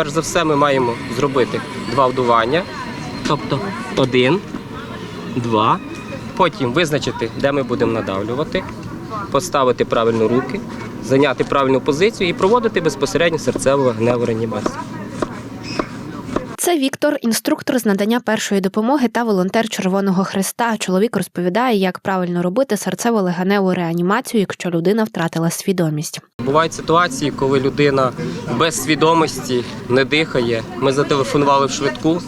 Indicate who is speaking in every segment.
Speaker 1: Перш за все, ми маємо зробити два вдування, тобто один, два. Потім визначити, де ми будемо надавлювати, поставити правильно руки, зайняти правильну позицію і проводити безпосередньо серцеву гневу реанімацію.
Speaker 2: Це Віктор, інструктор з надання першої допомоги та волонтер Червоного Христа. Чоловік розповідає, як правильно робити серцево-легеневу реанімацію, якщо людина втратила свідомість.
Speaker 1: Бувають ситуації, коли людина без свідомості не дихає. Ми зателефонували в швидку,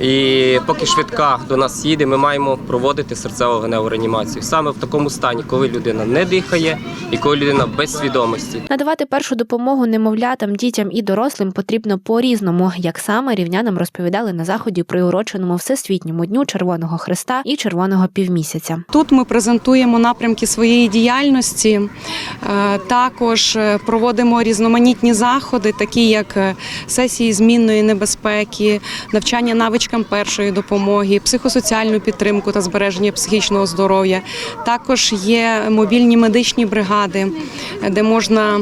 Speaker 1: і поки швидка до нас їде, ми маємо проводити серцево-вогневу реанімацію. Саме в такому стані, коли людина не дихає і коли людина без свідомості.
Speaker 2: Надавати першу допомогу немовлятам, дітям і дорослим потрібно по-різному, як саме рівнянам розповідали на заході, приуроченому Всесвітньому дню Червоного Христа і Червоного півмісяця.
Speaker 3: Тут ми презентуємо напрямки своєї діяльності. Е, Також е, проводимо різноманітні заходи, такі як е, сесії змінної небезпеки, навчання навичкам першої допомоги, психосоціальну підтримку та збереження психічного здоров'я. Також є мобільні медичні бригади, де можна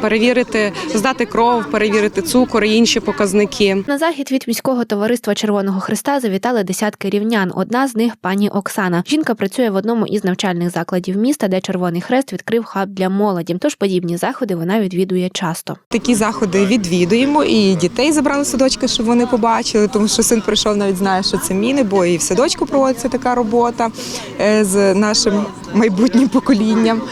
Speaker 3: перевірити, здати кров, перевірити цукор і інші показники.
Speaker 2: На захід від міського товариства Червоного Христа завітали десятки рівнян. Одна з них пані Оксана. Жінка працює в одному із навчальних закладів міста, де Червоний Хрест відкрив хаб для молоді. Тож подібні заходи вона відвідує часто.
Speaker 4: Такі заходи відвідуємо і дітей забрали садочки, щоб вони побачили, тому що син прийшов, навіть знає, що це міни, бо і в садочку проводиться така робота е, з нашим майбутнім поколінням.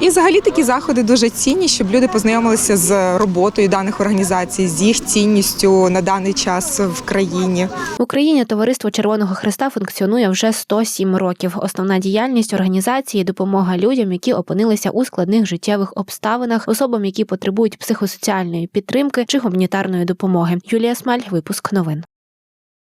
Speaker 4: І взагалі такі заходи дуже цінні, щоб люди познайомилися з роботою даних організацій, з їх цінністю на даний час в країні.
Speaker 2: В Україні товариство Червоного Христа функціонує вже 107 років. Основна діяльність організації допомога людям, які опинилися у складних життєвих обставинах, особам, які потребують психосоціальної підтримки чи гуманітарної допомоги. Юлія Смаль, випуск новин.